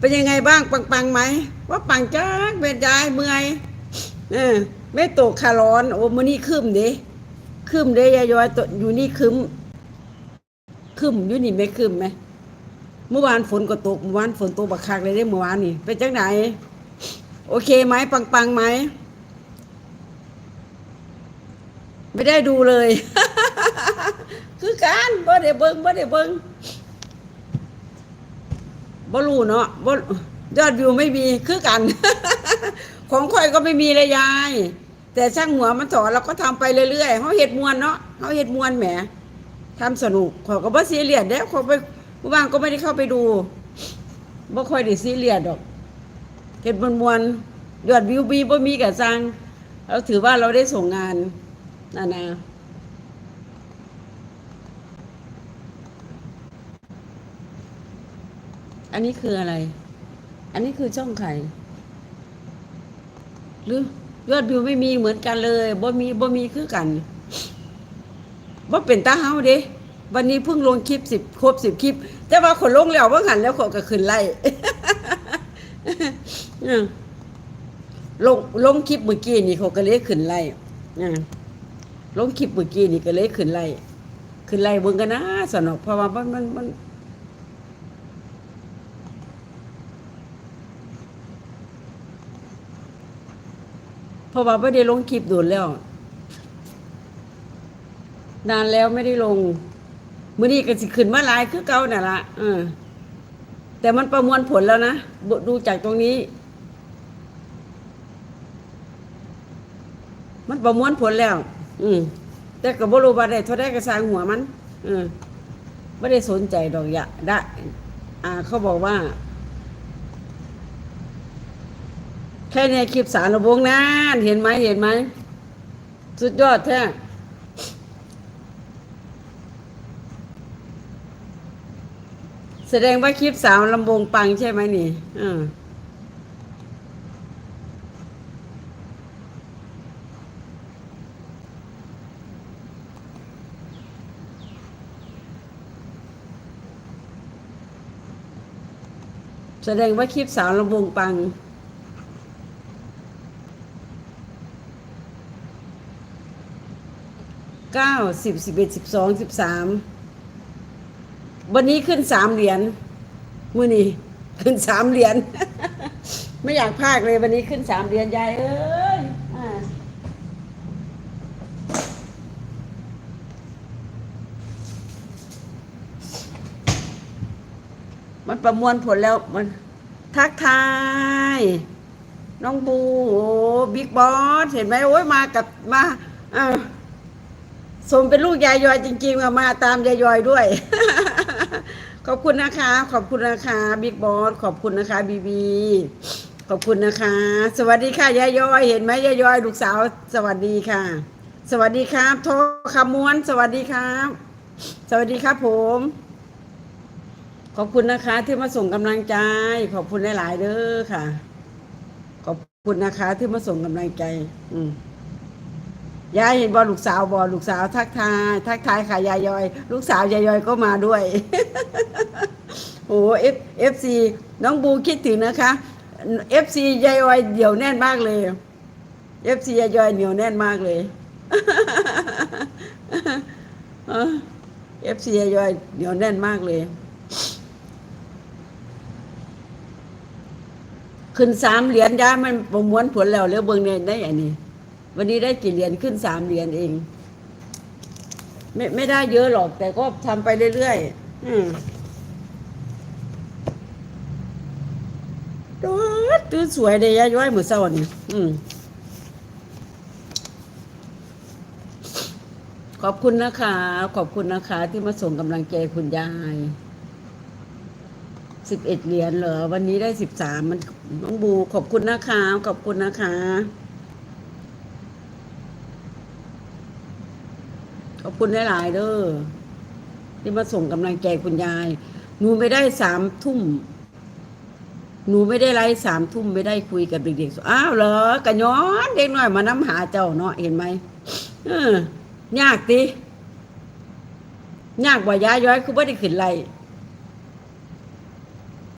เป็นยังไงบ้างปังปังไหมว่าปังจักเป็นยายเมื่อยเออไม่ตกคาร้อน โอ้มื้อนี้คืมเด้คืมเด้ยายย้อยตัวอยู่นี่คืมคืมอยู่นี่ไม่คืมไหมเมื่อวานฝนก็ตกเมื่อวานฝนตกบักคักเลยได้เมื่อวานนี่เป็นจังไหนโอเคไหมปังปังไหมไม่ได้ดูเลย คือการบ่ได้เบิ่งบ่ได้เบิ่ง บ่รู้เนาะบ่ยอดวิวไม่มีคือกัน ของข่อยก็ไม่มีเลยยาย แต่ช่างหัวมันสอนเราก็ทำไปเรื่อยๆเฮาเฮ็ดมวนเนาะเฮาเฮ็ดมวนแหมทำสนุกขอก็บ่ซีเรียสเด้ขอไปเมื่านก็ไม่ได้เข้าไปดูบ่ค่อยได้ซีเรียสดอกเฮ็ดมวนๆยอดวิวมีบ่มีก็สร้างเราถือว่าเราได้ส่งงานนั่นนะ อันนี้คืออะไร อันนี้คือช่องไข่หรือยอดวิวไม่มีเหมือนกันเลยบ่มีบ่มีคือกันบ่เป็นตาเฮาเด้วันนี้เพิ่งลงคลิปสิบครบสิบคลิป แต่ว่าคนลงแล้วว่าหันแล้วขาก็ขึ้นไล่ลงลงคลิปเมื่อกี้นี่เขาก็เลยขึ้นไล่ลงคลิปเมื่อกี้นี่ก็เลยขึ้นไล่ขึ้นไล่เบิ่งกันนะสนอกเพราะว่ามันมันมัน เพราะว่าไม่ได้ลงคลิปโดนแล้ว นานแล้วไม่ได้ลงมื้อนี้ก็สิขึ้นมาหลายคือเก่าน่ะละเออแต่มันประมวลผลแล้วนะดูจากตรงนี้ มันประมวลผลแล้ว อืมแต่ก็บ่รู้ว่าได้เท่าได้ก็สางหัวมัน เออไม่ได้สนใจดอกอย่าได้ อ่า เขาบอกว่า แค่ในคลิปสารวงนานเห็นไหมเห็นไหม สุดยอดแท้แสดงว่าคลิปสาวลำวงปังใช่ไหมนี่อ่าแสดงว่าคลิปสาวลำวงปัง เก้าสิบสิบเอ็ดสิบสองสิบสามวันนี้ขึ้นสามเหรียญมื่อนี้ขึ้นสามเหรียญไม่อยากพากเลยวันนี้ขึ้นสามเหรียญยายเอ้ยอมันประมวลผลแล้วมันทักทาย น้องบูโอ้บิ๊กบอส เห็นไหมโอ้ยมากับมาอ่า สมเป็นลูกยายยอยจริงๆอะมาตามยายยอยด้วย ขอบคุณนะคะ ขอบคุณนะคะบิ๊กบอสขอบคุณนะคะบีบีขอบคุณนะคะ สวัสดีค่ะยายยอยเห็นไหมยายยอยลูกสาว สวัสดีค่ะ สวัสดีครับโทคำม้วน สวัสดีครับ สวัสดีครับผม ขอบคุณนะคะ ที่มาส่งกำลังใจ ขอบคุณหลาย ๆเด้อค่ะ ขอบคุณนะคะที่มาส่งกำลังใจ อืม ยายเห็นบอลูกสาวบอลูกสาวทักทายทักทายค่ะยายยอย ลูกสาวยายยอยก็มาด้วยโอ้เอฟเอฟซีน้องบูคิดถึงนะคะเอฟซียายยอยเดี่ยวแน่นมากเลยเอฟซียายยอยเหนียวแน่นมากเลยเอฟซียายยอยเหนียวแน่นมากเลย ขึ้นสามเหรียญย้ายมันประมวลผลแล้วแล้วเบิ่งเนี่ยได้อันนี้ วันนี้ได้กี่เหรียญขึ้นสามเหรียญเอง ไม่ไม่ได้เยอะหรอก แต่ก็ทำไปเรื่อยๆอืมดูดูสวยเลยยายย้อยเหมือนเศร้านี่อืมขอบคุณนะคะ ขอบคุณนะคะ ที่มาส่งกำลังใจคุณยายสิบเอ็ดเหรียญเหรอ วันนี้ได้สิบสามมันน้องบู ขอบคุณนะคะ ขอบคุณนะคะ ขอบ คุณหลาย ๆ เด้อที่มาส่งกำลังใจคุณยาย หนูไม่ได้สามทุ่ม หนูไม่ได้ไลฟ์สามทุ่มไม่ได้คุยกับเด็กๆ อ้าวเหรอกะย้อนเด็กน้อยมาน้ำหาเจ้าเนาะเห็นไหมเออยากติยากกว่ายายย้อยคือไม่ได้ขึ้นไลฟ์